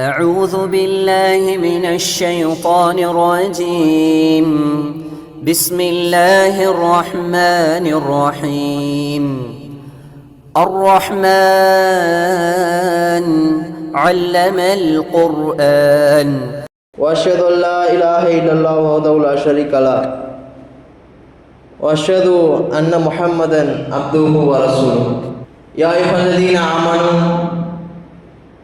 أعوذ بالله من الشيطان الرجيم. بسم الله الرحمن الرحيم. الرحمن علم القرآن. وأشهد أن لا إله إلا الله وحده لا شريك له. وأشهد أن محمدا عبده ورسوله. يا أيها الذين آمنوا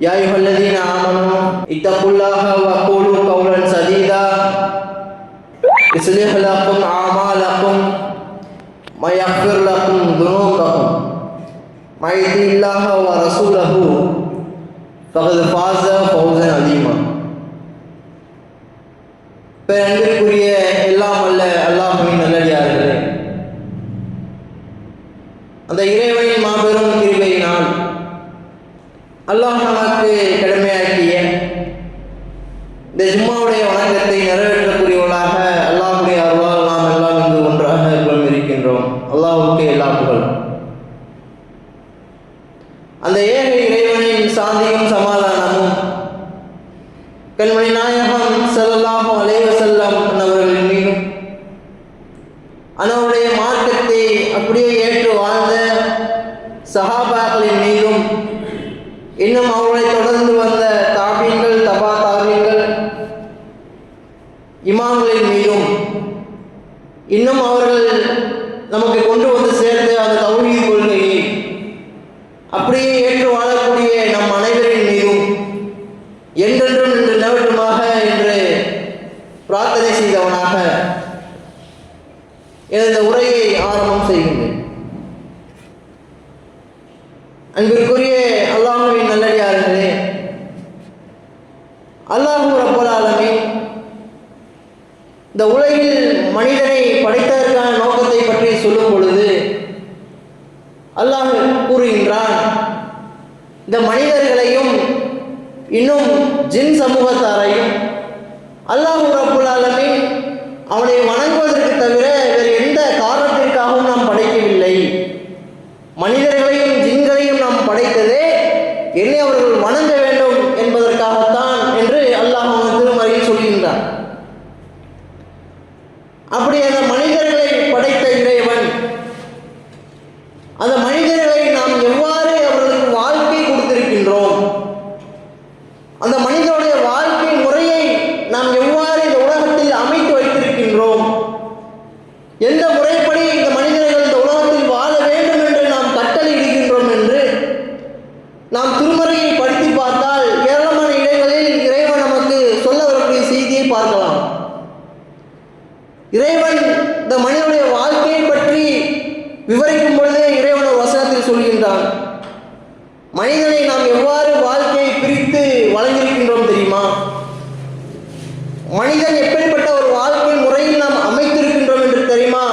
يا أيها الذين آمنوا اتقوا الله وقولوا قولا سديدا. يصلح لكم أعمالكم ويغفر لكم ذنوبكم من يطع الله ورسوله فقد فاز فوزا عظيما. இன்னும் அவர்களை தொடர்ந்து வந்த தாபீன்கள் தபா தாபீன்கள் இமாம்களின் மீதும் இன்னும் அவர்கள் நமக்கு கொண்டு வந்து சேர்த்த அந்த தௌஹீத் கொள்கையை அப்படியே ஏற்று வாழக்கூடிய நம் அனைவரின் மீதும் என்றென்றும் நின்று நிலவட்டுமாக என்று பிரார்த்தனை செய்தவனாக எனது உரையை ஆரம்பம் செய்கின்றேன் அன்பிற்குரிய அல்லாஹுவின் நல்லடியார்களே அல்லாஹு ரப்பல் ஆலமீன் இந்த உலகில் மனிதனை படைத்ததற்கான நோக்கத்தை பற்றி சொல்லும் பொழுது அல்லாஹ் கூறுகின்றான் இந்த மனிதர்களையும் இன்னும் ஜின் சமூகத்தாரையும் அல்லாஹ் ரப்புல் ஆலமீன் அவனை வணங்குவதற்கு தவிர வேறு எந்த காரணத்திற்காகவும் நாம் படைக்கவில்லை மனிதர்களையும் ஜின்களையும் நாம் படைத்ததே என்னை அவர்கள் வணங்க வேண்டும் என்பதற்காகத்தான் என்று அல்லாஹ் அவன் திருமறையில் சொல்கின்றான் அப்படி அந்த மனிதர்களை படைத்த இறைவன் அந்த மனிதர்களை நாம் எவ்வாறு அவர்களுக்கு வாழ்க்கை கொடுத்திருக்கின்றோம் அந்த மனிதனுடைய வாழ்க்கை முறையை நாம் எவ்வாறு இந்த உலகத்தில் அமைத்து வைத்திருக்கின்றோம் எந்த முறைப்படி இந்த மனிதர்கள் இந்த உலகத்தில் வாழ வேண்டும் என்று நாம் கட்டளையிடுகின்றோம் என்று நாம் திருமறையை படித்து பார்த்தால் ஏராளமான இடங்களில் இறைவன் நமக்கு சொல்ல வரக்கூடிய செய்தியை பார்க்கலாம் இறைவன் இந்த மனிதனுடைய வாழ்க்கையை பற்றி விவரிக்கும் பொழுதே இறைவன் ஒரு வசனத்தில் சொல்கின்றான் மனிதனை நாம் எவ்வாறு வாழ்க்கையை பிரித்து வழங்கியிருக்கின்றோம் தெரியுமா மனிதன் எப்படிப்பட்ட ஒரு வாழ்க்கை முறையில் நாம் அமைத்திருக்கின்றோம் என்று தெரியுமா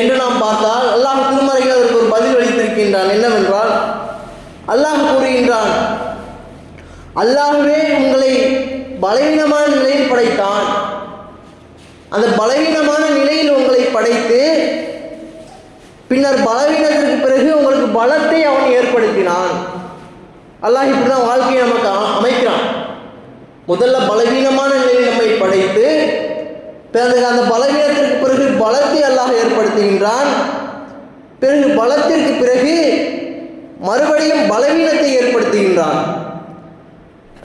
என்று நாம் பார்த்தால் அல்லாஹ் திருமறையில் அதற்கு ஒரு பதில் அளித்திருக்கின்றான் என்னவென்றால் அல்லாஹ் கூறுகின்றான் அல்லாஹ்வே உங்களை பலவீனமான நிலையில் படைத்தான் அந்த பலவீனமான நிலையில் உங்களை படைத்து பின்னர் பலவீனத்திற்கு பிறகு உங்களுக்கு பலத்தை அவன் ஏற்படுத்தினான். அல்லாஹ் இப்படிதான் வாழ்க்கையை நமக்கு அமைக்கிறான். முதல்ல பலவீனமான நிலையில் நம்மை படைத்து பிறகு அந்த பலவீனத்திற்கு பிறகு பலத்தை அல்லாஹ் ஏற்படுத்துகின்றான். பிறகு பலத்திற்கு பிறகு மறுபடியும் பலவீனத்தை ஏற்படுத்துகின்றான்.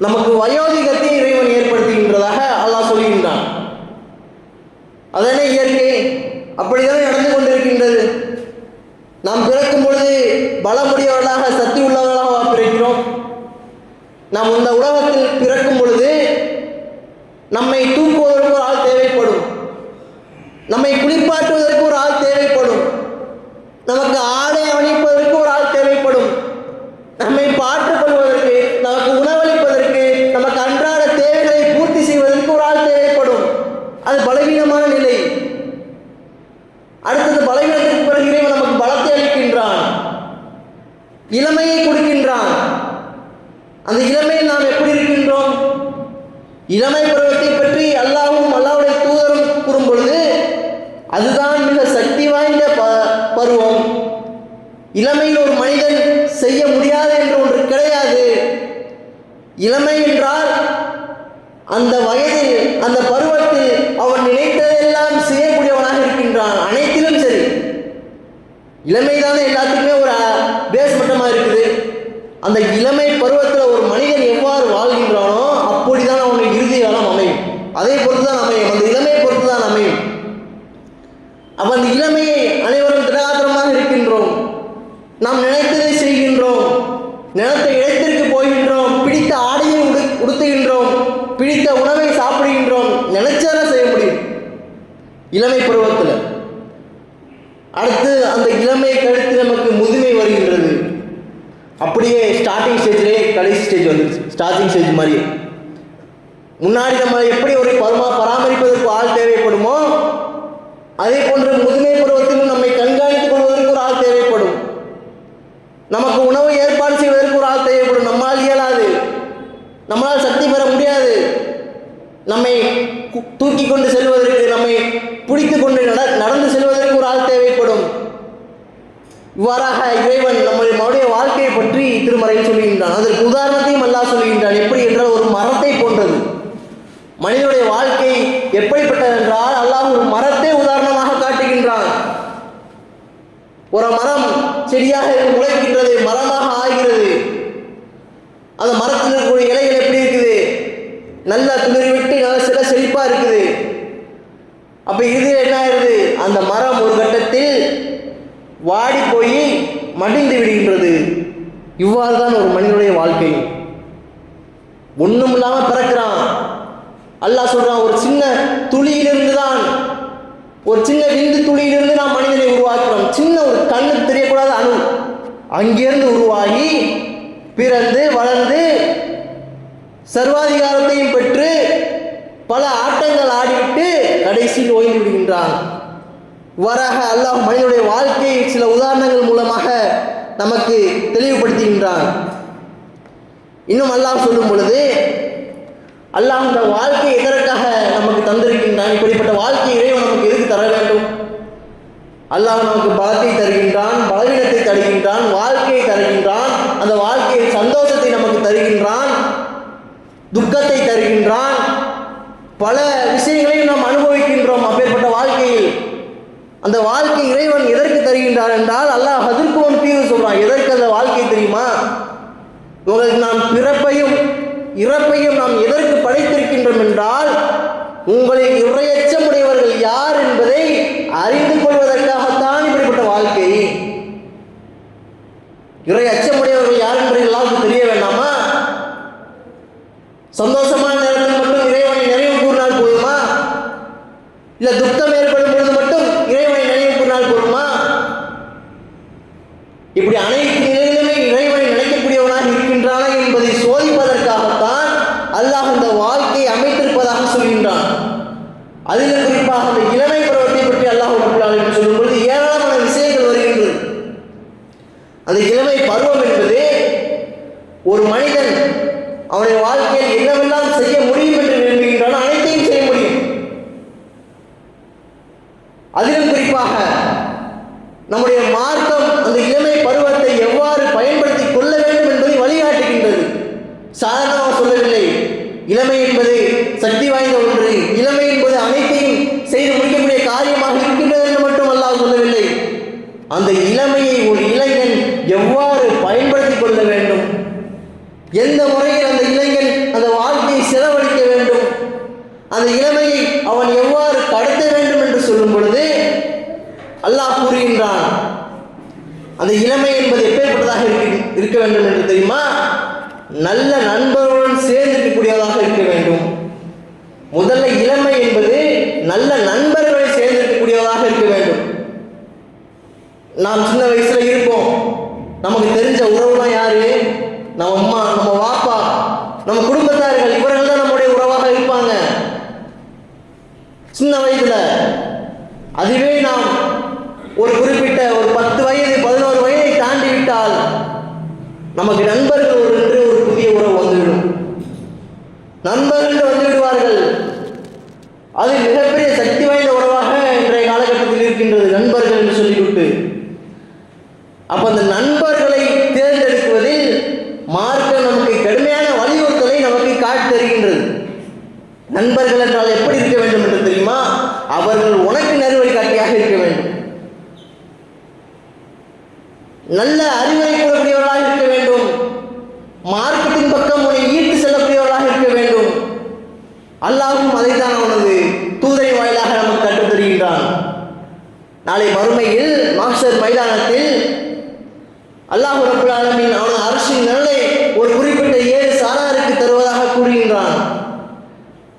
நமக்கு வயோதிகத்தை இறைவன் ஏற்படுத்துகின்றதாக அல்லாஹ் சொல்கின்றான். அதனை இயற்கை. அப்படிதான் நடந்து கொண்டிருக்கின்றது. நாம் பிறக்கும் பொழுது பலமுடையவர்களாக சக்தி உள்ளவர்களாக பிறக்கிறோம். நாம் இந்த உலகத்தில் பிறக்கும் பொழுது நம்மை தூக்குவதற்கு ஒரு ஆள் தேவைப்படும். நம்மை குளிப்பாட்டுவதற்கு ஒரு ஆள் தேவைப்படும் நமக்கு ஆடை அணிப்பதற்கு ஒரு ஆள் தேவைப்படும் நம்மை பார்த்துக் கொள்வதற்கு நமக்கு உணவளிப்பதற்கு இளமை பருவத்தை பற்றி அல்லாஹ்வும் அல்லாஹ்வுடைய தூதரும் கூறும் பொழுது அதுதான் மிக சக்தி வாய்ந்த ப பருவம் இளமையில் ஒரு மனிதன் செய்ய முடியாது என்று ஒன்று கிடையாது இளமை என்றால் அந்த வயதில் அந்த பருவத்தில் அவன் நினைத்ததெல்லாம் செய்யக்கூடியவனாக இருக்கின்றான். அனைத்திலும் சரி. இளமை தானே எல்லாத்துக்குமே ஒரு பேஸ் மட்டமாக இருக்குது. அந்த இளமை பருவத்தில் ஒரு மனிதன் எவ்வாறு வாழ்கின்றானோ அப்படிதான் அவனுடைய இறுதி காலம் அமையும் அதை பொறுத்து தான் அமையும் அந்த இளமையை பொறுத்து தான் அமையும் அப்ப அந்த இளமையை அனைவரும் திடகாத்திரமாக இருக்கின்றோம் நாம் நினைத்ததை செய்கின்றோம் நினைத்த இடத்திற்கு போகின்றோம் பிடித்த ஆடையை உடு உடுத்துகின்றோம் பிடித்த உணவை சாப்பிடுகின்றோம் நினைச்சதெல்லாம் செய்ய முடியும் இளமை பருவத்தில் அடுத்து அந்த இளமை கழுத்து நமக்கு முதுமை வருகின்றது அப்படியே ஸ்டார்டிங் ஸ்டேஜ்லேயே கடைசி ஸ்டேஜ் ஸ்டார்டிங் ஸ்டேஜ் மாதிரி. முன்னாடி நம்ம எப்படி ஒரு பருமா பராமரிப்பதற்கு ஆள் தேவைப்படுமோ அதே போன்று முதுமை பருவத்திலும் நம்மை கண்காணித்துக் கொள்வதற்கு ஒரு ஆள் தேவைப்படும். நமக்கு உணவு ஏற்பாடு செய்வதற்கு ஒரு ஆள் தேவைப்படும். நம்மால் இயலாது. நம்மால் சக்தி பெற முடியாது. நம்மை தூக்கி கொண்டு செல்வதற்கு நம்மை பிடித்து கொண்டு நடந்து செல்வதற்கு ஒரு ஆள் தேவைப்படும். இவ்வாறாக இறைவன் நம்முடைய மறுடைய வாழ்க்கையை பற்றி திருமறையில் சொல்லுகின்றான் அதற்கு உதாரணத்தையும் அல்லாஹ் சொல்லுகின்றான் எப்படி என்றால் ஒரு மரத்தை போன்றது மனிதனுடைய வாழ்க்கை எப்படிப்பட்டது என்றால் அல்லாஹ் ஒரு மரத்தை உதாரணமாக காட்டுகின்றான் ஒரு மரம் செடியாக இருந்து முளைக்கின்றது மரமாக ஆகிறது அந்த மரத்தில் இருக்கக்கூடிய இலைகள் எப்படி இருக்குது நல்லா துளிர் விட்டு நல்லா சில செழிப்பா இருக்குது அப்ப இது என்ன ஆயிருது அந்த மரம் ஒரு கட்டத்தில் வாடி போய் மடிந்து விடுகின்றது இவ்வாறு தான் ஒரு மனிதனுடைய வாழ்க்கை. ஒன்றும் இல்லாமல் பிறக்கிறான். அல்லாஹ் சொல்றான் ஒரு சின்ன துளியிலிருந்து தான் ஒரு சின்ன விந்து துளியிலிருந்து நாம் மனிதனை உருவாக்குறோம். சின்ன ஒரு கண்ணுக்கு தெரியக்கூடாத அணு அங்கிருந்து உருவாகி பிறந்து வளர்ந்து சர்வாதிகாரத்தையும் பெற்று பல ஆட்டங்கள் ஆடிவிட்டு கடைசியில் ஓய்ந்து விடுகின்றான். வரக அல்லாஹ் மனிதனுடைய வாழ்க்கையை சில உதாரணங்கள் மூலமாக நமக்கு தெளிவுபடுத்துகின்றான். இன்னும் அல்லாஹ் சொல்லும் பொழுது அல்லாஹ் இந்த வாழ்க்கை எதற்காக நமக்கு தந்திருக்கின்றான்? இப்படிப்பட்ட வாழ்க்கை இறைவன் நமக்கு எதுக்கு தர வேண்டும்? அல்லாஹ் நமக்கு பலத்தை தருகின்றான் பலவீனத்தை தருகின்றான் வாழ்க்கையை தருகின்றான் அந்த வாழ்க்கையில் சந்தோஷத்தை நமக்கு தருகின்றான் துக்கத்தை தருகின்றான். பல விஷயங்களையும் நாம் அனுபவிக்கின்றோம் அப்பேற்பட்ட வாழ்க்கையில். அந்த வாழ்க்கை இறைவன் எதற்கு தருகின்றான் என்றால் அல்லாஹ் அதற்கு சொல்றான் எதற்கு அந்த வாழ்க்கை தெரியுமா? உங்களுக்கு நாம் பிறப்பையும் இறப்பையும் நாம் எதற்கு படைத்திருக்கின்றோம் என்றால் உங்களை இறைய யார் என்பதை அறிந்து கொள்வதற்காகத்தான் இப்படிப்பட்ட வாழ்க்கை இறை அச்சமுடையவர்கள் யார் என்று எல்லாருக்கும் தெரிய வேண்டாமா சந்தோஷமான நேரத்தில் மட்டும் இறைவனை நினைவு கூறினால் போதுமா இல்ல துக்கம் ஏற்படும் பொழுது மட்டும் இறைவனை நினைவு கூறினால் போதுமா இப்படி அனைத்து நிலையிலுமே இறைவனை நினைக்கக்கூடியவனாக இருக்கின்றானா என்பதை சோதிப்பதற்காகத்தான் அல்லாஹ் இந்த வாழ்க்கையை அமைத்திருப்பதாக சொல்கின்றான் அதிலும் குறிப்பாக அந்த இளமை பருவத்தை பற்றி அல்லாஹ் ரப்பல் ஆலமீன் சொல்லும் பொழுது ஏராளமான விஷயங்கள் வருகின்றது அந்த இளமை பருவம் என்பது ஒரு மனிதன் அவனுடைய வாழ்க்கையில் என்னவெல்லாம் செய்ய முடியும் என்று விரும்புகின்றானோ அனைத்தையும் செய்ய முடியும் அதிலும் குறிப்பாக நம்முடைய மார்க்கம் அந்த இளமை பருவத்தை எவ்வாறு பயன்படுத்தி கொள்ள வேண்டும் என்பதை வழிகாட்டுகின்றது சாதாரணமாக சொல்லவில்லை இளமை என்பது சக்தி வாய்ந்த ஒன்று இளமை என்பது அனைத்தையும் செய்து முடிக்கக்கூடிய காரியமாக இருக்கின்றது என்று மட்டும் அல்லாஹ் சொல்லவில்லை அந்த இளமையை ஒரு இளைஞன் எவ்வாறு பயன்படுத்திக் கொள்ள வேண்டும் எந்த முறையில் அந்த இளைஞன் அந்த வாழ்க்கையை செலவழிக்க வேண்டும் அந்த இளமையை அவன் எவ்வாறு கடத்த வேண்டும் என்று சொல்லும் பொழுது அல்லாஹ் கூறுகின்றான் அந்த இளமை என்பது எப்பேற்பட்டதாக இருக்க இருக்க வேண்டும் என்று தெரியுமா நல்ல நண்பர்களுடன் சேர்ந்து இருக்கக்கூடியதாக இருக்க வேண்டும் முதல்ல இளமை என்பது நல்ல நண்பர்களை சேர்ந்து இருக்கக்கூடியதாக இருக்க வேண்டும் நாம் சின்ன வயசுல இருப்போம் நமக்கு தெரிஞ்ச உறவுலாம் யாரு நம்ம அம்மா நம்ம வாப்பா நம்ம குடும்பத்தார்கள் இவர்கள் தான் நம்முடைய உறவாக இருப்பாங்க சின்ன வயதுல அதுவே நாம் ஒரு குறிப்பிட்ட ஒரு பத்து வயது பதினோரு வயதை தாண்டி விட்டால் நமக்கு நண்பர்கள் ஒரு என்று ஒரு புதிய உறவு வந்துவிடும். நண்பர்கள் வந்து விடுவார்கள். அது மிகப்பெரிய சக்தி வாய்ந்த உறவாக இன்றைய காலகட்டத்தில் இருக்கின்றது நண்பர்கள் என்று சொல்லிவிட்டு. அப்ப அந்த நண்பர்களை தேர்ந்தெடுப்பதில் மார்க்கம் நமக்கு கடுமையான வலியுறுத்தலை நமக்கு காட்டி தருகின்றது நண்பர்கள் என்றால் எப்படி இருக்க வேண்டும் என்று தெரியுமா அவர்கள் உனக்கு நறுவழி காட்டியாக இருக்க வேண்டும் நல்ல அறிவுரை கூறக்கூடியவர்களாக இருக்க வேண்டும் மார்க்கத்தின் பக்கம் உன்னை ஈர்த்து செல்லக்கூடியவர்களாக இருக்க வேண்டும் அல்லாஹும் அதைத்தான் அவனது தூதரை வாயிலாக நமக்கு கற்றுத் தருகின்றான் நாளை மறுமையில் மாஸ்டர் மைதானத்தில் அல்லாஹ் ரபுல் ஆலமீன் அவனது அரசின் நிழலை ஒரு குறிப்பிட்ட ஏழு சாராருக்கு தருவதாக கூறுகின்றான்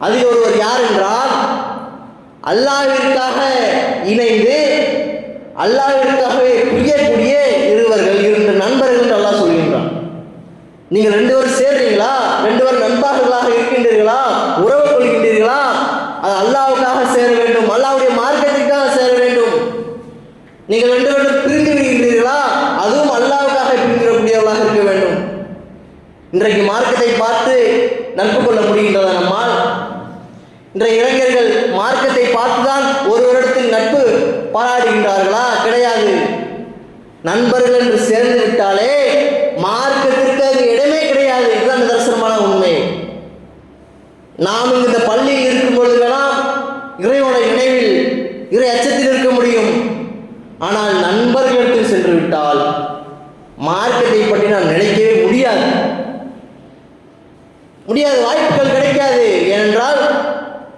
அதில் ஒருவர் யார் என்றால் அல்லாவிற்காக இணைந்து அல்லாவிற்காகவே புரியக்கூடிய இருவர்கள் இரண்டு நண்பர்கள் என்று அல்லாஹ் சொல்கின்றான். நீங்கள் ரெண்டு பேரும் சேர்றீங்களா? ரெண்டு பேரும் நண்பர்களாக இருக்கின்றீர்களா? உறவு கொள்கின்றீர்களா? அது அல்லாவுக்காக சேர வேண்டும் அல்லாவுடைய மார்க்கத்திற்காக சேர வேண்டும். நீங்கள் ரெண்டு பேரும் பிரிந்து விடுகின்றீர்களா அதுவும் அல்லாவுக்காக பிரிந்திடக்கூடியவர்களாக இருக்க வேண்டும் இன்றைக்கு மார்க்கத்தை பார்த்து நட்பு கொள்ள முடிகின்றதா நம்மால் இன்றைய இளைஞர்கள் மார்க்கத்தை பார்த்துதான் ஒரு வருடத்தில் நட்பு பாராடுகின்றார்களா கிடையாது நண்பர்கள் என்று சேர்ந்து விட்டாலே மார்க்கத்திற்கு அது இடமே கிடையாது. இதுதான் நிதர்சனமான உண்மை. நாம் இந்த பள்ளியில் இருக்கும் பொழுதெல்லாம் இறைவனுடைய நினைவில் இறை அச்சத்தில் இருக்க முடியும். ஆனால் நண்பர்களிடத்தில் சென்று விட்டால் மார்க்கத்தை பற்றி நாம் நினைக்கவே முடியாது. முடியாது வாய்ப்புகள் கிடைக்காது. ஏனென்றால்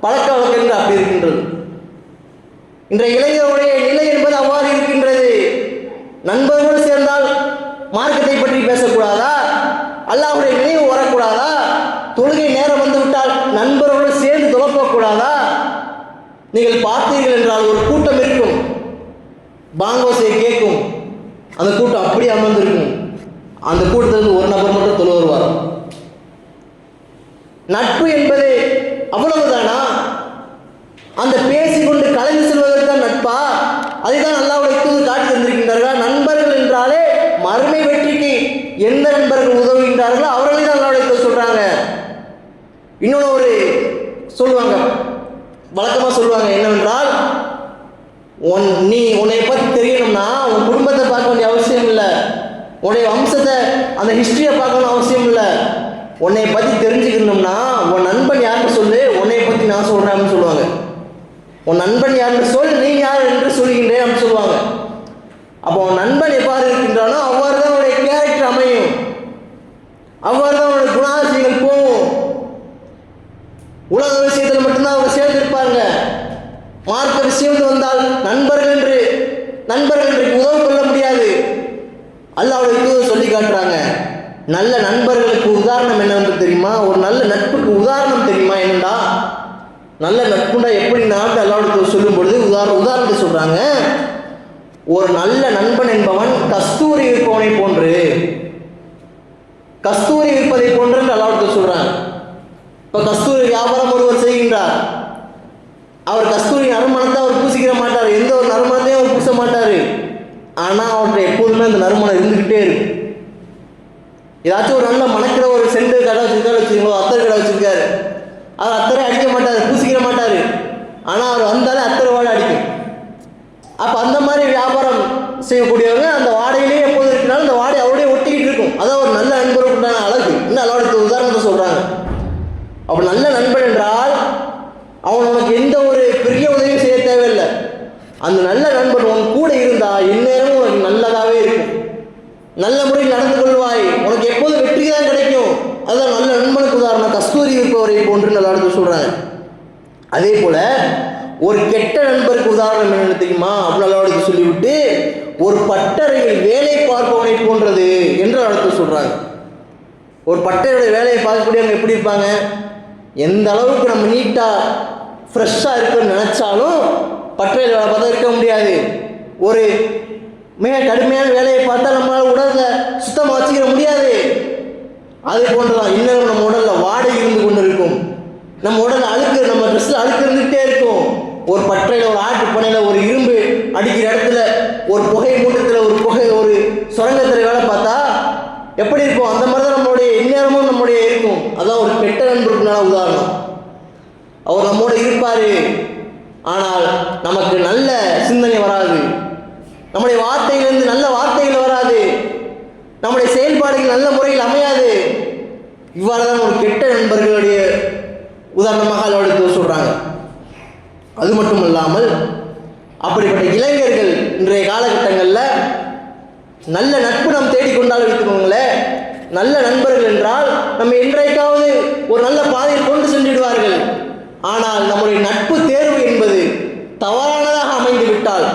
பழக்க வழக்கங்கள் அப்படி இருக்கின்றது. இன்றைய இளைஞர்கள் தொலைப்பக்கூடாதா நீங்கள் பார்த்தீர்கள் என்றால் ஒரு கூட்டம் இருக்கும். பாங்கோசையை கேட்கும். அந்த கூட்டம் அப்படியே அமர்ந்திருக்கும். அந்த கூட்டத்திலிருந்து ஒரு நபர் மட்டும் தொழு வருவார். நட்பு என்பது அவ்வளவுதானா? அந்த பேசிக்கொண்டு கலைந்து செல்வதற்கான நட்பா? அதைதான் அல்லாவுடைய தூது காட்டி தந்திருக்கின்றார்கள்? நண்பர்கள் என்றாலே மறுமை வெற்றிக்கு எந்த நண்பர்கள் உதவுகின்றார்களோ அவர்களை தான் அல்லாவுடைய சொல்றாங்க. இன்னொன்று ஒரு சொல்லுவாங்க. வழக்கமாக சொல்லுவாங்க என்னவென்றால் உன் நீ உன்னை பற்றி தெரியணும்னா உன் குடும்பத்தை பார்க்க வேண்டிய அவசியம் இல்லை. உன்னுடைய வம்சத்தை அந்த ஹிஸ்டரியை பார்க்கணும் அவசியம் இல்லை. உன்னை பற்றி தெரிஞ்சுக்கணும்னா உன் நண்பன் யாருன்னு சொல்லு உன்னை பற்றி நான் சொல்கிறேன் அப்படின்னு சொல்லுவாங்க. உன் நண்பன் யாருன்னு சொல் நீ யார் என்று சொல்கின்றேன் அப்படின்னு சொல்லுவாங்க. அப்போ உன் நண்பன் எவ்வாறு இருக்கின்றானோ அவ்வாறு தான் உன்னுடைய கேரக்டர் அமையும். அவ்வாறு தான் உன்னுடைய குணாதிசயங்கள் போகும் உலக விஷயத்தில் மட்டும்தான் அவங்க சேர்ந்திருப்பாங்க மார்க்க விஷயம் வந்தால் நண்பர்கள் என்று நண்பர்கள் என்று உதவு கொள்ள முடியாது. அல்லாவுடைய தூதர் சொல்லி காட்டுறாங்க. நல்ல நண்பர்களுக்கு உதாரணம் என்னவென்று தெரியுமா? ஒரு நல்ல நட்புக்கு உதாரணம் தெரியுமா? என்னண்டா? நல்ல நட்புண்டா எப்படி நாட்டு அல்லாவுடைய சொல்லும் பொழுது உதாரண உதாரணத்தை சொல்றாங்க. ஒரு நல்ல நண்பன் என்பவன் கஸ்தூரி இருப்பவனை போன்று கஸ்தூரி இருப்பதை போன்று அல்லாவுடைய சொல்கிறான் சொல்றாங்க. இப்போ கஸ்தூரி வியாபாரம் ஒருவர் செய்கின்றார். அவர் கஸ்தூரி நறுமணத்தை அவர் பூசிக்கிற மாட்டார். எந்த ஒரு நறுமணத்தையும் அவர் பூச மாட்டார். ஆனால் அவர்கிட்ட எப்போதுமே அந்த நறுமணம் இருந்துக்கிட்டே இருக்கும். ஏதாச்சும் ஒரு நல்ல மணக்கிற ஒரு செண்டு கடை வச்சிருக்காரு வச்சுருக்கோம் அத்தர் கடை வச்சிருக்காரு. அவர் அத்தரை அடிக்க மாட்டார் பூசிக்கிற மாட்டார். ஆனால் அவர் வந்தாலே அத்தரை வாழை அடிக்கும். அப்போ அந்த மாதிரி வியாபாரம் செய்யக்கூடியவங்க அந்த வாடையிலேயே எப்போது இருக்கிறாலும் அந்த வாடை அவரே ஒட்டிக்கிட்டு இருக்கும். அதான் ஒரு நல்ல நண்பருக்கு உண்டான அழகு. இன்னும் அளவுக்கு உதாரணத்தை சொல்கிறாங்க அப்போ நல்ல நண்பன் என்றால் அவன் உனக்கு எந்த ஒரு அந்த நல்ல நண்பன் உன் கூட இருந்தா எந்நேரமும் உனக்கு நல்லதாகவே இருக்கும். நல்ல முறையில் நடந்து கொள்வாய். உனக்கு எப்போதும் வெற்றி தான் கிடைக்கும். அதுதான் நல்ல நண்பனுக்கு உதாரணம். கஸ்தூரி இருப்பவரை போன்று நல்லா எடுத்து சொல்கிறாங்க அதே போல் ஒரு கெட்ட நண்பருக்கு உதாரணம் என்னன்னு தெரியுமா? அப்படின்னு நல்லா சொல்லிவிட்டு ஒரு பட்டறையில் வேலை பார்ப்பவனை போன்றது என்று அடுத்து சொல்கிறாங்க ஒரு பட்டறையோட வேலையை பார்க்கக்கூடியவங்க எப்படி இருப்பாங்க? எந்த அளவுக்கு நம்ம நீட்டாக ஃப்ரெஷ்ஷாக இருக்குன்னு நினச்சாலும் பற்றையில் வேலை பார்த்தா இருக்க முடியாது. ஒரு மிக கடுமையான வேலையை பார்த்தா நம்மளால் உடலை சுத்தமாக வச்சுக்கிற முடியாது. அது போன்றதான் இன்னும் நம்ம உடலில் வாடகை இருந்து கொண்டு இருக்கும் நம்ம உடல் அழுக்கு நம்ம ட்ரெஸ்ஸில் அழுக்கு இருந்துகிட்டே இருக்கும். ஒரு பற்றையில் ஒரு ஆட்டு பனையில் ஒரு இரும்பு அடிக்கிற இடத்துல ஒரு புகை மூட்டத்தில் ஒரு புகை ஒரு சுரங்கத்தில் வேலை பார்த்தா எப்படி இருக்கும்? அந்த மாதிரி தான் நம்மளுடைய இந்நேரமும் நம்முடைய இருக்கும். அதான் ஒரு கெட்ட நண்பருக்குனால உதாரணம். அவர் நம்மோட இருப்பார். ஆனால் நமக்கு நல்ல சிந்தனை வராது. நம்முடைய வார்த்தையிலிருந்து நல்ல வார்த்தைகள் வராது. நம்முடைய செயல்பாடுகள் நல்ல முறையில் அமையாது. இவ்வாறு தான் ஒரு கெட்ட நண்பர்களுடைய உதாரணமாக அளவெடுத்து சொல்கிறாங்க அது மட்டும் இல்லாமல் அப்படிப்பட்ட இளைஞர்கள் இன்றைய காலகட்டங்களில் நல்ல நட்பு நாம் தேடிக்கொண்டால் வைத்துக்கோங்களேன் நல்ல நண்பர்கள் என்றால் நம்ம இன்றைக்காவது ஒரு நல்ல பாதையில் கொண்டு சென்றிடுவார்கள். ஆனால் நம்முடைய நட்பு தேர்வு என்பது தவறானதாக அமைந்து விட்டால்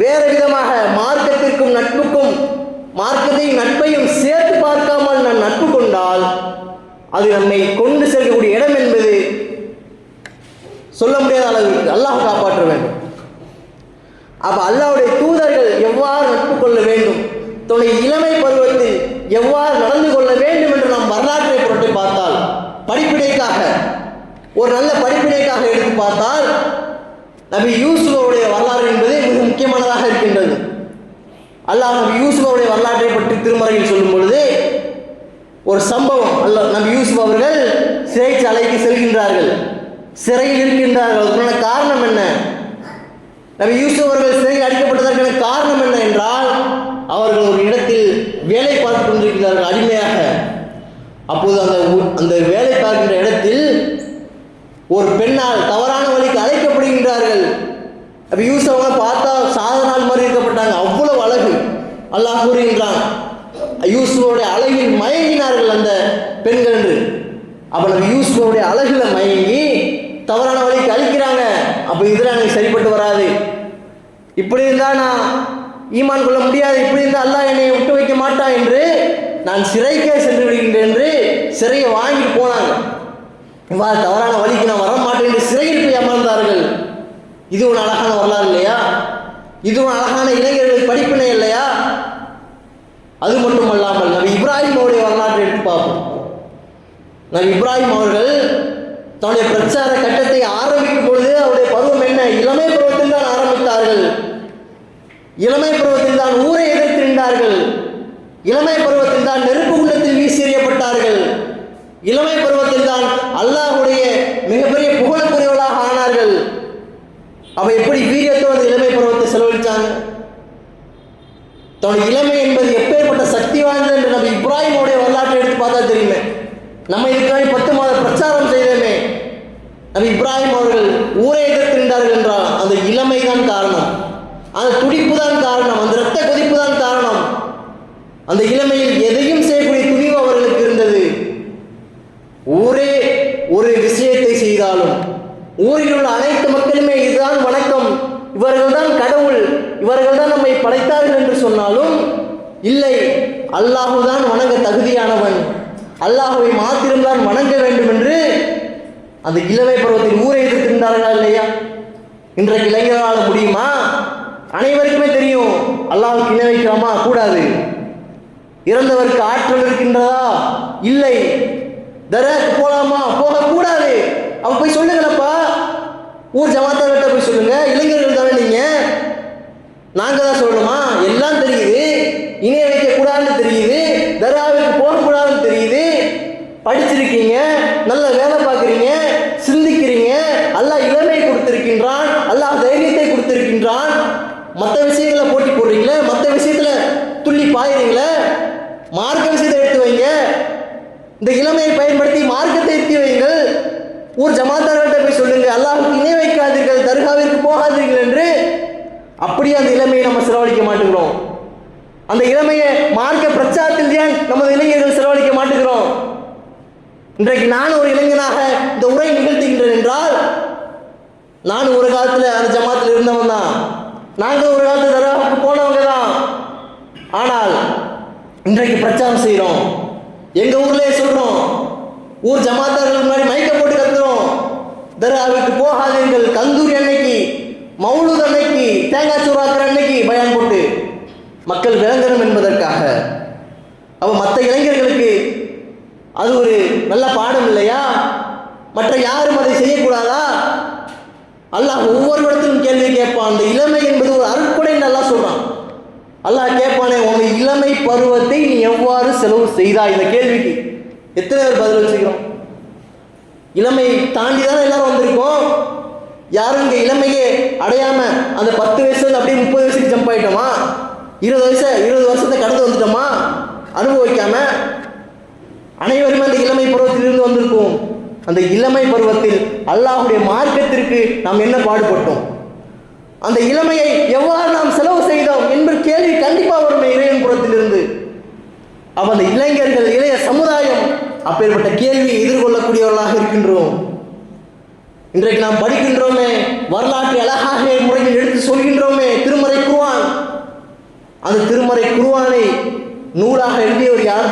வேறு விதமாக மார்க்கத்திற்கும் நட்புக்கும் மார்க்கத்தையும் நட்பையும் சேர்த்து பார்க்காமல் நான் நட்பு கொண்டால் அது நம்மை கொண்டு செல்லக்கூடிய இடம் என்பது சொல்ல முடியாத அளவுக்கு அல்லாஹ் காப்பாற்ற வேண்டும். அப்ப அல்லாவுடைய தூதர்கள் எவ்வாறு நட்பு கொள்ள வேண்டும்? தன்னுடைய இளமை பருவத்தில் எவ்வாறு நடந்து கொள்ள வேண்டும் என்று நாம் வரலாற்றை புரட்டி பார்த்தால் படிப்பினைக்காக ஒரு நல்ல படிப்பினைக்காக எடுத்து பார்த்தால் நபி யூசுஃபுடைய வரலாறு என்பது மிக முக்கியமானதாக இருக்கின்றது. அல்லாஹ் நபி யூசுஃபுடைய வரலாற்றை பற்றி திருமறையில் சொல்லும் பொழுது ஒரு சம்பவம் அல்ல நபி யூசுப் அவர்கள் சிறைச்சாலைக்கு செல்கின்றார்கள். சிறையில் இருக்கின்றார்கள். அதற்கான காரணம் என்ன? நபி யூசுப் அவர்கள் சிறையில் அடிக்கப்பட்டதற்கான காரணம் என்ன என்றால் அவர்கள் ஒரு இடத்தில் வேலை பார்த்து கொண்டிருக்கிறார்கள் அடிமையாக. அப்போது அந்த அந்த வேலை பார்க்கின்ற இடத்தில் ஒரு பெண்ணால் தவறான வழிக்கு அழைக்கப்படுகின்றார்கள். அப்ப யூஸ் அவங்க பார்த்தா சாதனால் மாதிரி இருக்கப்பட்டாங்க. அவ்வளவு அழகு. அல்லாஹ் கூறுகின்றான் யூசுவோடைய அழகில் மயங்கினார்கள் அந்த பெண்கள் என்று. அப்ப நம்ம யூசுஃபோடைய மயங்கி தவறான வழிக்கு அழிக்கிறாங்க. அப்ப இதெல்லாம் எனக்கு சரிப்பட்டு வராது. இப்படி இருந்தா நான் ஈமான் கொள்ள முடியாது. இப்படி இருந்தால் அல்லாஹ் என்னை விட்டு வைக்க மாட்டான் என்று நான் சிறைக்கே சென்று விடுகின்றேன் என்று சிறையை வாங்கிட்டு போனாங்க. இவ்வாறு தவறான வழிக்கு நான் வர மாட்டேன் என்று சிறையில் போய் அமர்ந்தார்கள். இது ஒரு அழகான வரலாறு இல்லையா? இது ஒரு அழகான இளைஞர்கள் படிப்பினை இல்லையா? அது மட்டுமல்லாமல் நபி இப்ராஹிம் அவருடைய வரலாற்றை எடுத்து பார்ப்போம். நபி இப்ராஹிம் அவர்கள் தன்னுடைய பிரச்சார கட்டத்தை ஆரம்பிக்கும் பொழுது அவருடைய பருவம் என்ன? இளமை பருவத்தில் தான் ஆரம்பித்தார்கள். இளமை பருவத்தில் தான் ஊரை எதிர்த்து நின்றார்கள். இளமை பருவத்தில் தான் நெருப்பு உள்ளத்தில் வீசி எறியப்பட்டார்கள் இளமை பருவத்தில் தான் அல்லாஹுடைய மிகப்பெரிய புகழுக்குரியவர்களாக ஆனார்கள். அவ எப்படி வீரியத்தோடு இளமை பருவத்தை செலவழித்தாங்க தன்னுடைய இளமை என்பது எப்பேற்பட்ட சக்தி வாய்ந்தது என்று நம்ம இப்ராஹிமோடைய வரலாற்றை எடுத்து பார்த்தா தெரியுமே. நம்ம இதுக்காக பத்து மாத பிரச்சாரம் செய்தோமே. நம்ம இப்ராஹிம் அவர்கள் ஊரை எதிர்த்து நின்றார்கள் என்றால் அந்த இளமை தான் காரணம். அந்த துடிப்பு தான் காரணம். அந்த இரத்த கொதிப்பு தான் காரணம். அந்த இளமையில் எதையும் செய்யக்கூடிய ஊரே ஒரு விஷயத்தை செய்தாலும் ஊரில் உள்ள அனைத்து மக்களுமே இதுதான் வணக்கம். இவர்கள் தான் கடவுள் இவர்கள் தான் நம்மை படைத்தார்கள் என்று சொன்னாலும் இல்லை அல்லாஹு தான் வணங்க தகுதியானவன். அல்லாஹுவை மாத்திரம்தான் வணங்க வேண்டும் என்று அந்த இளவை பருவத்தில் ஊரை எதிர்த்திருந்தார்களா இல்லையா? இன்றைக்கு இளைஞர்களால் முடியுமா? அனைவருக்குமே தெரியும் அல்லாஹுக்கு இணை வைக்கலாமா? கூடாது. இறந்தவருக்கு ஆற்றல் இருக்கின்றதா? இல்லை. தர்காக்கு போகலாமா போகக்கூடாது. அவன் போய் சொல்லுங்களப்பா. ஊர் ஜமாத்தார்கிட்ட போய் சொல்லுங்க. இளைஞர்கள் தானே நீங்க. நாங்க தான் சொல்லணுமா? எல்லாம் தெரியுது. இணைய வைக்க கூடாதுன்னு தெரியுது. தர்காவுக்கு போகக்கூடாதுன்னு தெரியுது. படிச்சிருக்கீங்க. நல்ல வேலை பார்க்குறீங்க சிந்திக்கிறீங்க அல்லாஹ் இளமை கொடுத்திருக்கின்றான் அல்லாஹ் தைரியத்தை கொடுத்திருக்கின்றான் மற்ற விஷயங்களை போட்டி போடுறீங்களே மற்ற விஷயத்துல துள்ளி பாயுறீங்களே மார்க்க விஷயத்தை எடுத்து வைங்க இந்த இளமையை பயன்படுத்தி மார்க்கத்தை எத்தி வைங்கள் ஊர் ஜமாத்தார்கள்ட்ட போய் சொல்லுங்க அல்லாஹுக்கு இணை வைக்காதீர்கள் தர்காவிற்கு போகாதீர்கள் என்று. அப்படியே அந்த இளமையை நம்ம செலவழிக்க மாட்டேங்கிறோம். அந்த இளமையை மார்க்க பிரச்சாரத்தில் ஏன் நமது இளைஞர்கள் செலவழிக்க மாட்டேங்கிறோம்? இன்றைக்கு நான் ஒரு இளைஞனாக இந்த உரை நிகழ்த்துகின்றேன் என்றால் நான் ஒரு காலத்தில் அந்த ஜமாத்தில் இருந்தவன் தான். நாங்கள் ஒரு காலத்தில் தர்காவுக்கு போனவங்க தான். ஆனால் இன்றைக்கு பிரச்சாரம் செய்கிறோம். எங்கள் ஊர்லயே சொல்கிறோம் ஊர் ஜமாத்தார்கள் முன்னாடி மைக்க போட்டு கத்துறோம். தர்காவுக்கு போகாதீர்கள். கந்தூரி அன்னைக்கு மௌலூத் அன்னைக்கு தேங்காய் சூறாக்குற அன்னைக்கு பயான் போட்டு மக்கள் விளங்கணும் என்பதற்காக. அவ மற்ற இளைஞர்களுக்கு அது ஒரு நல்ல பாடம் இல்லையா? மற்ற யாரும் அதை செய்யக்கூடாதா? அல்லாஹ் ஒவ்வொரு இடத்திலும் கேள்வி கேட்பான். அந்த இளமை என்பது ஒரு அருட்கொடை நல்ல அல்லாஹ் கேட்பானே உன் இளமை பருவத்தை நீ எவ்வாறு செலவு செய்தாய்? இந்த கேள்விக்கு எத்தனை பேர் பதில் வச்சுக்கிறோம் இளமை தாண்டி தானே எல்லாரும் வந்திருக்கோம். யாரும் இங்கே இளமையே அடையாம அந்த பத்து வயசுல அப்படியே முப்பது வயசுக்கு ஜம்ப் ஆயிட்டோமா? இருபது வயசு இருபது வருஷத்தை கடந்து வந்துட்டோமா? அனுபவிக்காம அனைவருமே அந்த இளமை பருவத்திலிருந்து வந்திருக்கோம். அந்த இளமை பருவத்தில் அல்லாஹுடைய மார்க்கத்திற்கு நாம் என்ன பாடுபட்டோம்? அந்த இளமையை எவ்வாறு நாம் செலவு செய்தோம் என்ற கேள்வி கண்டிப்பாக வரும் இறைவன் புறத்திலிருந்து அவ அந்த இளைஞர்கள் இளைய சமுதாயம் அப்பேற்பட்ட கேள்வியை எதிர்கொள்ளக்கூடியவர்களாக இருக்கின்றோம். இன்றைக்கு நாம் படிக்கின்றோமே வரலாற்றை அழகாக முறையில் எடுத்து சொல்கின்றோமே திருமறை குருவான் அந்த திருமறை குருவானை நூலாக எழுதியவர் யார்?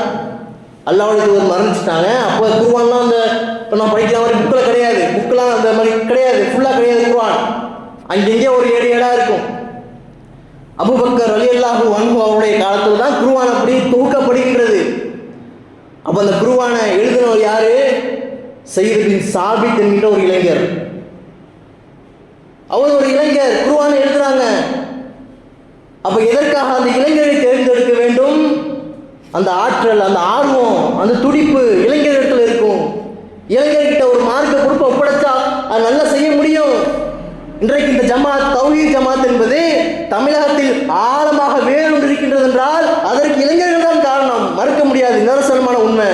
அல்லாவுடைய தூதர் மறந்துட்டாங்க அப்போ குருவான்லாம் அந்த இப்போ நான் படிக்கிற மாதிரி புக்கில் கிடையாது. புக்கெலாம் அந்த மாதிரி கிடையாது. ஃபுல்லாக கிடையாது குருவான் அங்கெங்கே ஒரு ஏடு இருக்கும். அபுபக்கர் அலி அல்லாஹு அன்பு அவருடைய காலத்தில் தான் குருவான் அப்படி தொகுக்கப்படுகின்றது. அப்போ அந்த குருவானை எழுதினவர் யாரு? சையது பின் சாபித் என்கிற ஒரு இளைஞர். அவர் ஒரு இளைஞர் குருவானை எழுதுறாங்க. அப்ப எதற்காக அந்த இளைஞரை தேர்ந்தெடுக்க வேண்டும்? அந்த ஆற்றல் அந்த ஆர்வம் அந்த துடிப்பு இளைஞர்களிடத்தில் இருக்கும். இளைஞர்கிட்ட ஒரு மார்க்க கொடுப்ப ஒப்படைச்சா அது நல்ல இன்றைக்கு இந்த ஜமாத் தௌஹீத் ஜமாத் என்பது தமிழகத்தில் ஆழமாக வேரூன்றிருக்கின்றது என்றால் அதற்கு இளைஞர்கள் தான் காரணம் மறுக்க முடியாது நிதர்சனமான உண்மை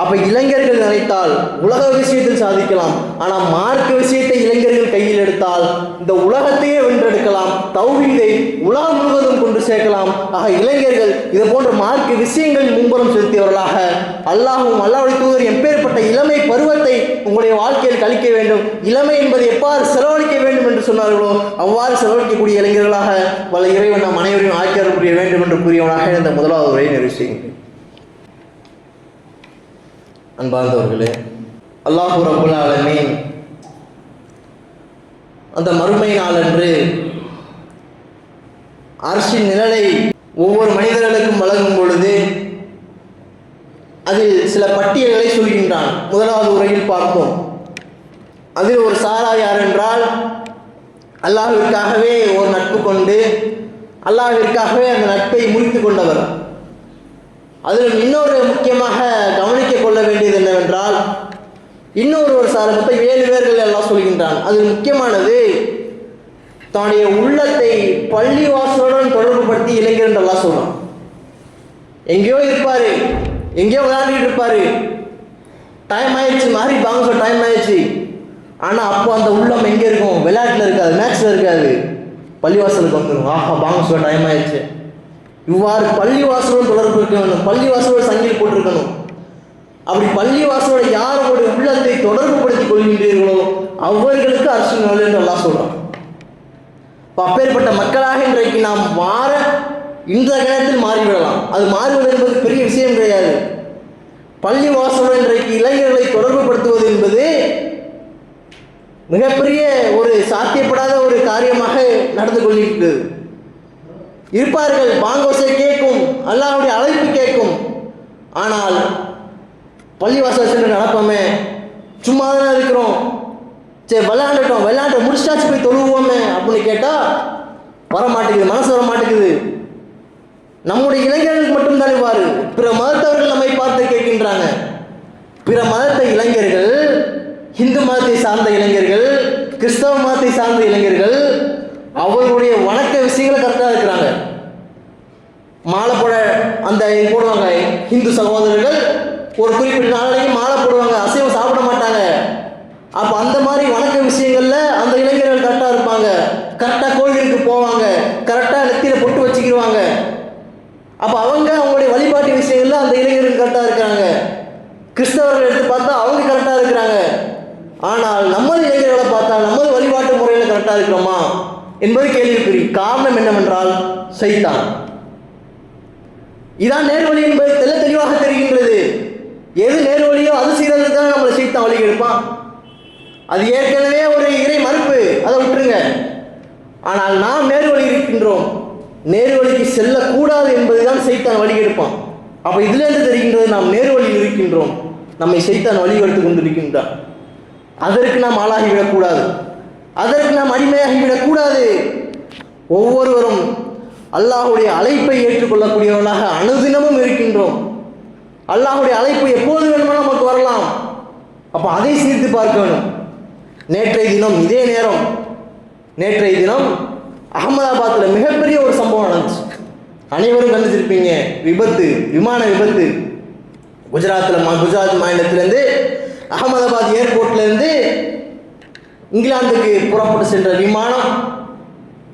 அப்ப இளைஞர்கள் நினைத்தால் உலக விஷயத்தில் சாதிக்கலாம். ஆனால் மார்க்க விஷயத்தை இளைஞர்கள் கையில் எடுத்தால் இந்த உலகத்தையே வென்றெடுக்கலாம். தௌஹீதை உலகம் முழுவதும் கொண்டு சேர்க்கலாம். ஆக இளைஞர்கள் இது போன்ற மார்க்க விஷயங்கள் மும்பரம் செலுத்தியவர்களாக அல்லாஹும் அல்லாவுடைய தூதர் எப்பேற்பட்ட இளமை பருவத்தை உங்களுடைய வாழ்க்கையில் கழிக்க வேண்டும். இளமை என்பதை எவ்வாறு செலவழிக்க வேண்டும் என்று சொன்னார்களோ அவ்வாறு செலவழிக்கக்கூடிய இளைஞர்களாக பல இறைவன் நாம் அனைவரையும் ஆக்கியார் புரிய வேண்டும் என்று கூறியவனாக இந்த முதலாவது உரையை நிறைவு செய்கிறேன். அன்பார்ந்தவர்களே அல்லாஹு ரபுல் அந்த மறுமை நாளன்று அரசின் நிழலை ஒவ்வொரு மனிதர்களுக்கும் வழங்கும் பொழுது அதில் சில பட்டியல்களை சொல்கின்றான். முதலாவது உரையில் பார்ப்போம். அதில் ஒரு சாரா யார் என்றால் அல்லாஹிற்காகவே ஒரு நட்பு கொண்டு அல்லாஹிற்காகவே அந்த நட்பை முறித்து கொண்டவர். அதில் இன்னொரு முக்கியமாக கவனிக்க கொள்ள வேண்டியது என்னவென்றால் இன்னொரு ஒரு சார் மொத்தம் ஏழு பேர்கள் எல்லாம் சொல்கின்றான். அதில் முக்கியமானது தன்னுடைய உள்ளத்தை பள்ளிவாசலுடன் தொடர்பு படுத்தி இளைஞர் என்றெல்லாம் சொல்றான். எங்கேயோ இருப்பாரு எங்கேயோ விளையாண்டுட்டு இருப்பாரு. டைம் ஆயிடுச்சு மாறி பாங்க சொல்ல டைம் ஆயிடுச்சு. ஆனால் அப்போ அந்த உள்ளம் எங்கே இருக்கும்? விளையாட்டில் இருக்காது மேட்ச்சில் இருக்காது. பள்ளிவாசலுக்கு வந்துடும் ஆஹா பாங்க சொல்ல டைம் ஆயிடுச்சு. இவ்வாறு பள்ளிவாசலோடு தொடர்பு இருக்க வேண்டும் பள்ளிவாசலோடு சங்கில் போட்டிருக்கணும். அப்படி பள்ளிவாசலோட யாரோட உள்ளத்தை தொடர்பு படுத்திக் கொள்கின்றீர்களோ அவர்களுக்கு அரசு நல்ல என்று எல்லாம் சொல்றான். அப்பேற்பட்ட மக்களாக இன்றைக்கு நாம் மாற இந்த கணத்தில் மாறிவிடலாம். அது மாறுவது என்பது பெரிய விஷயம் கிடையாது. பள்ளி இன்றைக்கு இளைஞர்களை தொடர்பு படுத்துவது என்பது மிகப்பெரிய ஒரு சாத்தியப்படாத ஒரு காரியமாக நடந்து கொண்டிருக்கிறது இருப்பார்கள் பாங்கோசை கேட்கும் அல்லாவுடைய அழைப்பு கேட்கும். ஆனால் பள்ளிவாசல் சென்று நடப்போமே சும்மா தானே இருக்கிறோம். சரி விளையாண்டுட்டோம் விளையாண்டு முடிச்சாச்சு போய் தொழுவோமே அப்படின்னு கேட்டால் வர மாட்டேங்குது மனசு வர மாட்டேங்குது நம்முடைய இளைஞர்களுக்கு மட்டும்தான் இவ்வாறு பிற மதத்தவர்கள் நம்மை பார்த்து கேட்கின்றாங்க. பிற மதத்தை இளைஞர்கள் இந்து மதத்தை சார்ந்த இளைஞர்கள் கிறிஸ்தவ மதத்தை சார்ந்த இளைஞர்கள் அவர்களுடைய வணக்க விஷயங்களை கரெக்டாக இருக்கிறாங்க. மாலை போட அந்த போடுவாங்க. இந்து சகோதரர்கள் ஒரு குறிப்பிட்ட நாளைக்கு மாலை போடுவாங்க. அசைவம் சாப்பிட மாட்டாங்க. அப்போ அந்த மாதிரி வணக்க விஷயங்களில் அந்த இளைஞர்கள் கரெக்டாக இருப்பாங்க. கரெக்டாக கோவிலுக்கு போவாங்க. கரெக்டாக நெத்தியில் பொட்டு வச்சுக்கிடுவாங்க அப்போ அவங்க அவங்களுடைய வழிபாட்டு விஷயங்களில் அந்த இளைஞர்கள் கரெக்டாக இருக்கிறாங்க. கிறிஸ்தவர்கள் எடுத்து பார்த்தா அவங்க கரெக்டாக இருக்கிறாங்க. ஆனால் நமது இளைஞர்களை பார்த்தா நமது வழிபாட்டு முறையில் கரெக்டாக இருக்கிறோமா? என்பது கேள்விக்குறி. காரணம் என்னவென்றால் சைத்தான். இதான் நேர்வழி என்பது தெல்ல தெளிவாக தெரிகின்றது. எது நேர்வழியோ அது செய்யறதுக்கு தான் நம்மளை சைத்தான் வழி எடுப்பான். அது ஏற்கனவே ஒரு இறை மறுப்பு. அதை விட்டுருங்க. ஆனால் நாம் நேர்வழி இருக்கின்றோம். நேர்வழிக்கு செல்லக்கூடாது என்பதுதான் சைத்தான் வழி எடுப்பான். அப்போ இதுலேருந்து தெரிகின்றது நாம் நேர்வழியில் இருக்கின்றோம். நம்மை சைத்தான் வழி எடுத்து கொண்டிருக்கின்றான். அதற்கு நாம் ஆளாகிவிடக்கூடாது. அதற்கு நாம் அடிமையாகிவிடக் கூடாது ஒவ்வொருவரும் அல்லாஹுடைய அழைப்பை ஏற்றுக்கொள்ளக்கூடியவர்களாக அனுதினமும் இருக்கின்றோம். அல்லாஹுடைய அழைப்பு எப்போது வேணுமோ நமக்கு வரலாம். அப்போ அதை சிரித்து பார்க்க வேணும் நேற்றைய தினம் இதே நேரம் நேற்றைய தினம் அகமதாபாத்தில் மிகப்பெரிய ஒரு சம்பவம் நடந்துச்சு. அனைவரும் கண்டுச்சிருப்பீங்க விபத்து விமான விபத்து. குஜராத்தில் மா குஜராத் மாநிலத்திலேருந்து அகமதாபாத் ஏர்போர்ட்லேருந்து இங்கிலாந்துக்கு புறப்பட்டு சென்ற விமானம்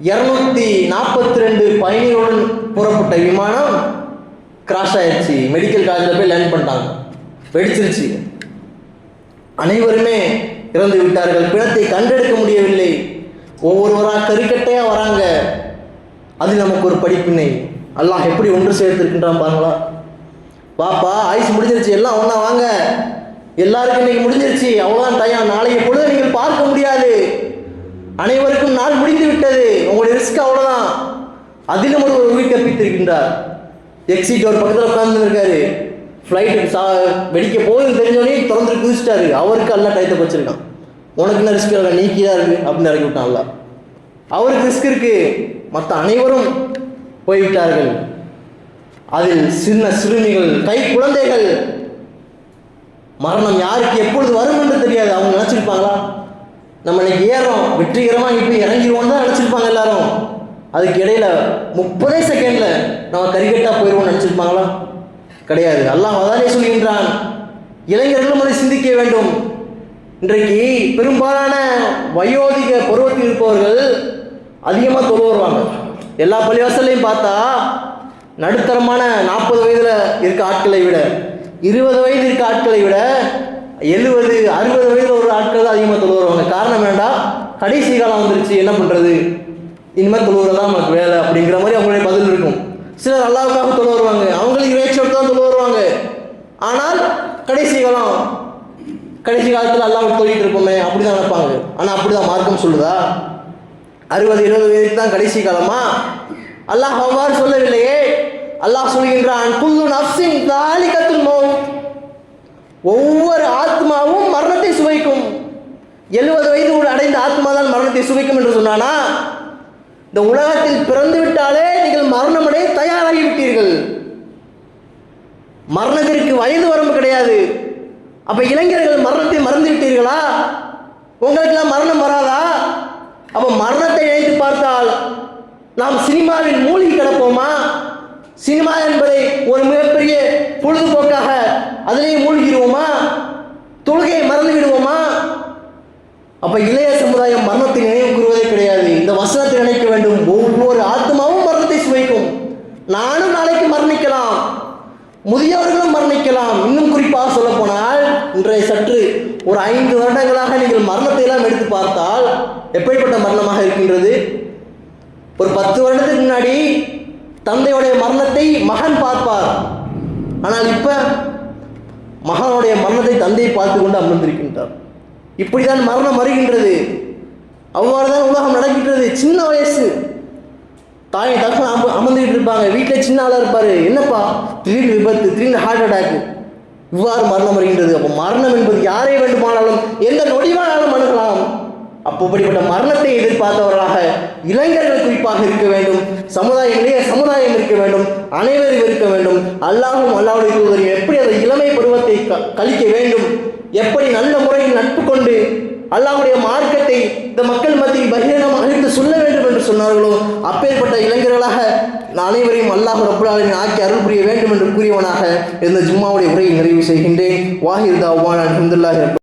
இரநூத்தி நாற்பத்தி ரெண்டு பயணிகளுடன் புறப்பட்ட விமானம் கிராஷ் ஆயிடுச்சு மெடிக்கல் காலேஜில் போய் லேண்ட் பண்ணிட்டாங்க. வெடிச்சிருச்சு. அனைவருமே இறந்து விட்டார்கள். பிணத்தை கண்டெடுக்க முடியவில்லை. ஒவ்வொருவராக கருக்கட்டையாக வராங்க. அது நமக்கு ஒரு படிப்பினை. அல்லாஹ் எப்படி ஒன்று சேர்த்திருக்கின்றான் பாருங்களா. பாப்பா ஆயுசு முடிஞ்சிருச்சு. எல்லாம் ஒன்றா வாங்க. எல்லாருக்கும் இன்னைக்கு முடிஞ்சிருச்சு. அவ்வளோதான் டயம் நாளைக்கு பொழுது நீங்கள் பார்க்க முடியாது. அனைவருக்கும் நாள் முடிந்து விட்டது. உங்களுடைய ரிஸ்க் அவ்வளோதான் அதிலும் ஒரு உயிர் கற்பித்திருக்கின்றார். எக்ஸிட் ஒரு பக்கத்தில் உட்கார்ந்து இருக்காரு. ஃப்ளைட்டு சா வெடிக்க போகுதுன்னு தெரிஞ்சோடனே திறந்து குதிச்சிட்டாரு. அவருக்கு எல்லாம் டயத்தை வச்சிருக்கான் உனக்கு என்ன ரிஸ்க் இல்லை நீக்கியா இருக்கு அப்படின்னு இறக்கி விட்டான்ல அவருக்கு ரிஸ்க் இருக்கு. மற்ற அனைவரும் போய்விட்டார்கள். அதில் சின்ன சிறுமிகள் கை குழந்தைகள் மரணம் யாருக்கு எப்பொழுது வரும் என்று தெரியாது. அவங்க நினச்சிருப்பாங்களா? நம்ம இன்னைக்கு ஏறோம் வெற்றிகரமாக இப்போ இறங்கிடுவோம் தான் நினச்சிருப்பாங்க எல்லாரும். அதுக்கு இடையில முப்பதே செகண்டில் நம்ம கரிகட்டாக போயிடுவோம்னு நினச்சிருப்பாங்களா? கிடையாது. அல்லாஹ் அதானே சொல்கின்றான் இளைஞர்களும் அதை சிந்திக்க வேண்டும். இன்றைக்கு பெரும்பாலான வயோதிக பருவத்தில் இருப்பவர்கள் அதிகமாக தொழு வருவாங்க. எல்லா பள்ளிவாசல்லையும் பார்த்தா நடுத்தரமான நாற்பது வயதில் இருக்க ஆட்களை விட இருபது வயது இருக்க ஆட்களை விட எழுபது அறுபது வயதில் ஒரு ஆட்கள் தான் அதிகமாக தொழு வருவாங்க காரணம் வேண்டாம் கடைசி காலம் வந்துருச்சு என்ன பண்ணுறது இனிமேல் தொழுவுறது தான் நமக்கு வேலை அப்படிங்கிற மாதிரி அவங்களுடைய பதில் இருக்கும். சிலர் அல்லாவுக்காக தொழு வருவாங்க அவங்களுக்கு இறைச்சோடு தான் தொழு வருவாங்க ஆனால் கடைசி காலம் கடைசி காலத்தில் அல்லாஹ் தொழிட்டு இருப்போமே அப்படி தான் நினைப்பாங்க. ஆனால் அப்படி தான் மார்க்கம் சொல்லுதா? அறுபது இருபது வயதுக்கு தான் கடைசி காலமா? அல்லாஹ் அவ்வாறு சொல்லவில்லையே. அல்லாஹ் சொல்கின்றான் குல்லு நஃப்ஸின் தான் ஒவ்வொரு ஆத்மாவும் மரணத்தை சுவைக்கும். எழுபது வயது கூட அடைந்த ஆத்மா தான் மரணத்தை சுவைக்கும் என்று சொன்னானா? இந்த உலகத்தில் பிறந்து விட்டாலே நீங்கள் மரணமடைய தயாராகி விட்டீர்கள் மரணத்திற்கு வயது வரம்பு கிடையாது. அப்ப இளைஞர்கள் மரணத்தை மறந்து விட்டீர்களா உங்களுக்கெல்லாம் மரணம் வராதா? அப்ப மரணத்தை நினைத்து பார்த்தால் நாம் சினிமாவில் மூழ்கி கிடப்போமா? சினிமா என்பதை ஒரு மிகப்பெரிய பொழுதுபோக்காக அதிலேயே மூழ்கிடுவோமா? தொழுகையை மறந்து விடுவோமா? அப்ப இளைய சமுதாயம் மரணத்தை நினைவு கூறுவதே கிடையாது. இந்த வசனத்தை நினைக்க வேண்டும். ஒவ்வொரு ஆத்மாவும் மரணத்தை சுவைக்கும். நானும் நாளைக்கு மரணிக்கலாம். முதியவர்களும் மரணிக்கலாம். இன்னும் குறிப்பாக சொல்ல போனால் இன்றைய சற்று ஒரு ஐந்து வருடங்களாக நீங்கள் மரணத்தை எல்லாம் எடுத்து பார்த்தால் எப்படிப்பட்ட மரணமாக இருக்கின்றது? ஒரு பத்து வருடத்துக்கு முன்னாடி தந்தையுடைய மரணத்தை மகன் பார்ப்பார். ஆனால் இப்ப மகனுடைய மரணத்தை தந்தையை பார்த்து கொண்டு அமர்ந்திருக்கின்றார். இப்படிதான் மரணம் வருகின்றது. அவ்வாறு தான் உலகம் நடக்கின்றது. சின்ன வயசு. தாய் தகவல் அம அமர்ந்துக்கிட்டு இருப்பாங்க. வீட்டில் சின்ன ஆளாக இருப்பார். என்னப்பா? திடீர்னு விபத்து திடீர்னு ஹார்ட் அட்டாக் இவ்வாறு மரணம் வருகின்றது. அப்போ மரணம் என்பது யாரை வேண்டுமானாலும் எந்த நொடிவானாலும் அணுகலாம். அப்போ அப்படிப்பட்ட மரணத்தை எதிர்பார்த்தவர்களாக இளைஞர்கள் குறிப்பாக இருக்க வேண்டும். சமுதாயங்களே சமுதாயம் இருக்க வேண்டும். அனைவரும் இருக்க வேண்டும். அல்லாஹும் அல்லாவுடைய எப்படி அந்த இளமை பருவத்தை க- கழிக்க வேண்டும்? எப்படி நல்ல முறையில் நட்பு கொண்டு அல்லாவுடைய மார்க்கத்தை இந்த மக்கள் மத்தியில் பகிரங்கமாக அழித்து சொல்ல வேண்டும் என்று சொன்னார்களோ அப்பேற்பட்ட இளைஞர்களாக அனைவரையும் அல்லாஹ் ரப்புல் ஆக்கி அருள் புரிய வேண்டும் என்று கூறியவனாக இந்த ஜும்மாவுடைய உரையை நிறைவு செய்கின்றேன். வாஹிர் தாவான் அஹமதுல்லாஹ்